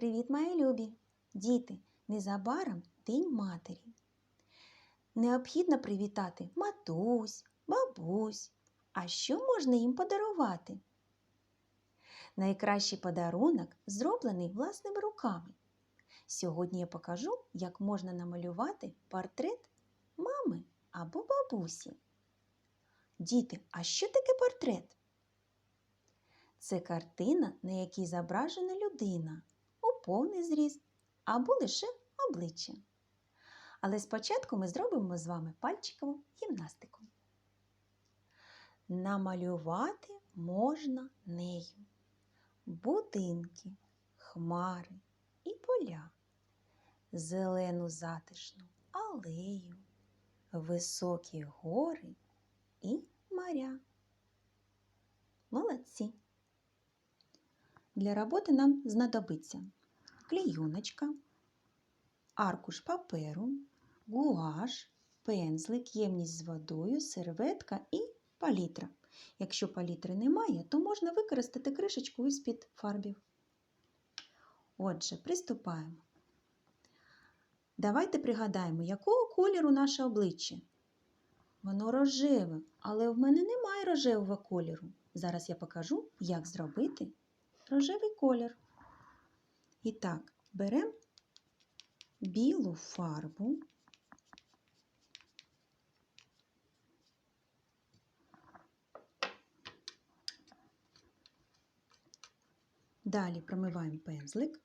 Привіт, мої любі! Діти, незабаром День матері. Необхідно привітати матусь, бабусь. А що можна їм подарувати? Найкращий подарунок зроблений власними руками. Сьогодні я покажу, як можна намалювати портрет мами або бабусі. Діти, а що таке портрет? Це картина, на якій зображена людина повний зріст або лише обличчя. Але спочатку ми зробимо з вами пальчикову гімнастику. Намалювати можна нею будинки, хмари і поля, зелену затишну алею, високі гори і моря. Молодці! Для роботи нам знадобиться клейоночка, аркуш паперу, гуаш, пензлик, ємність з водою, серветка і палітра. Якщо палітри немає, то можна використати кришечку із-під фарбів. Отже, приступаємо. Давайте пригадаємо, якого кольору наше обличчя. Воно рожеве, але в мене немає рожевого кольору. Зараз я покажу, як зробити рожевий колір. І так, беремо білу фарбу. Далі промиваємо пензлик,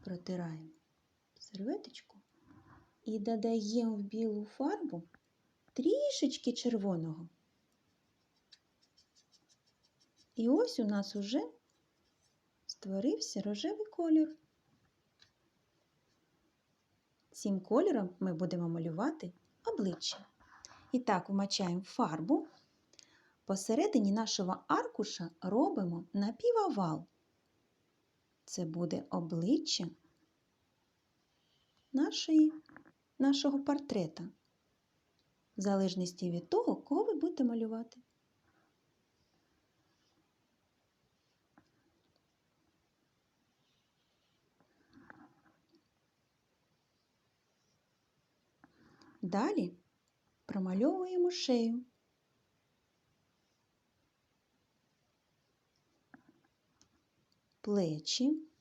протираємо серветочку і додаємо в білу фарбу трішечки червоного. І ось у нас уже створився рожевий колір. Цим кольором ми будемо малювати обличчя. І так, вмачаємо фарбу. Посередині нашого аркуша робимо напівовал. Це буде обличчя нашої, нашого портрета, в залежності від того, кого ви будете малювати. Далі промальовуємо шею. Плечі.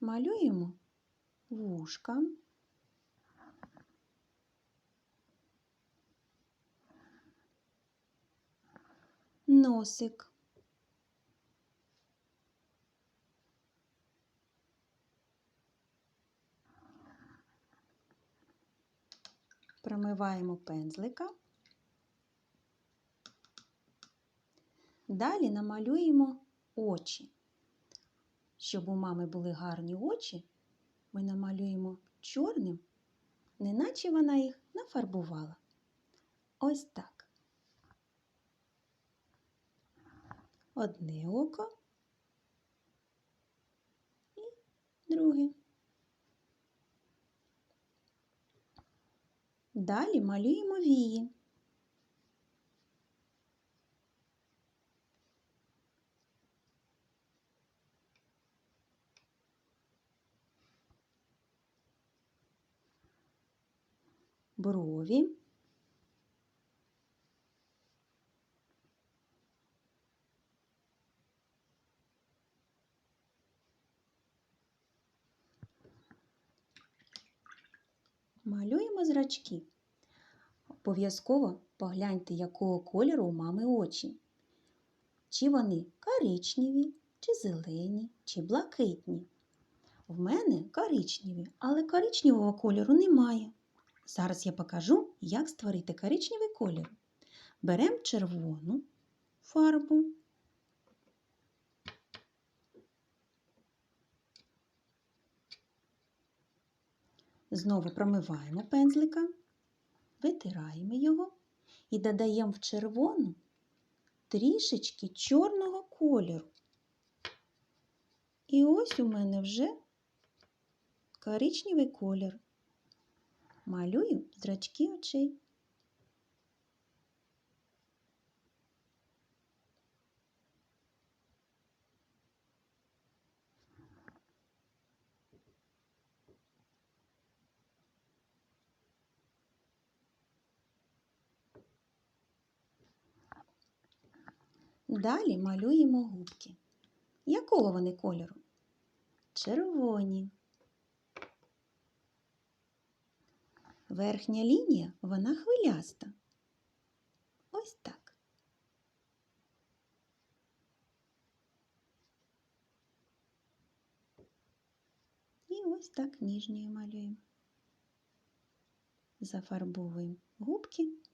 Малюємо вушка. Носик. Промиваємо пензлика. Далі намалюємо очі. Щоб у мами були гарні очі, ми намалюємо чорним, неначе вона їх нафарбувала. Ось так. Одне око і друге. Далі малюємо вії. Брові. Малюємо зрачки. Обов'язково погляньте, якого кольору у мами очі. Чи вони коричневі, чи зелені, чи блакитні. В мене коричневі, але коричневого кольору немає. Зараз я покажу, як створити коричневий колір. Беремо червону фарбу. Знову промиваємо пензлика витираємо його і додаємо в червону трішечки чорного кольору. І ось у мене вже коричневий колір. Малюю зрачки очей. Далі малюємо губки. Якого вони кольору? Червоні. Верхня лінія вона хвиляста. Ось так. І ось так ніжньою малюємо. Зафарбовуємо губки.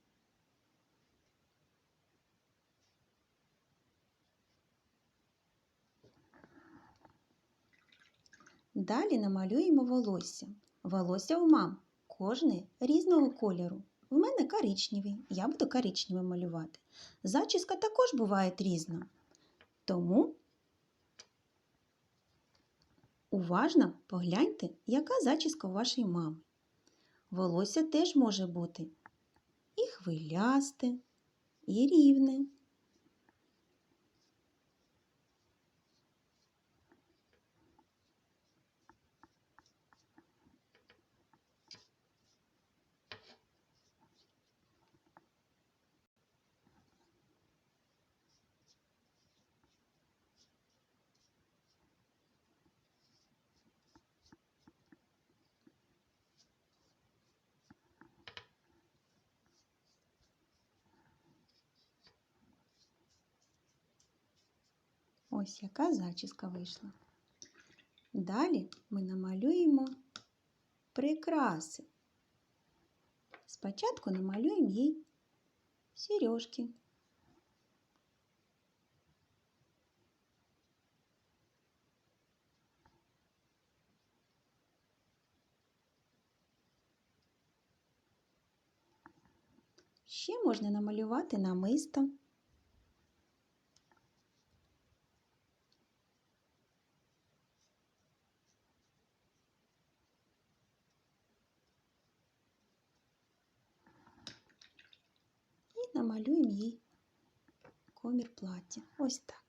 Далі намалюємо волосся. Волосся у мам кожне різного кольору. У мене коричневий, я буду коричневим малювати. Зачіска також буває різна. Тому уважно погляньте, яка зачіска у вашої мами. Волосся теж може бути і хвилясте, і рівне. Ось яка зачіска вийшла. Далі ми намалюємо прикраси. Спочатку намалюємо їй сережки. Ще можна намалювати намисто. І намалюємо їй комір плаття. Ось так.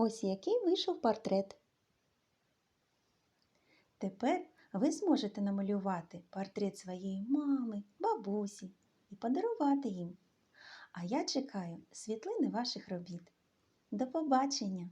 Ось який вийшов портрет. Тепер ви зможете намалювати портрет своєї мами, бабусі і подарувати їм. А я чекаю світлини ваших робіт. До побачення!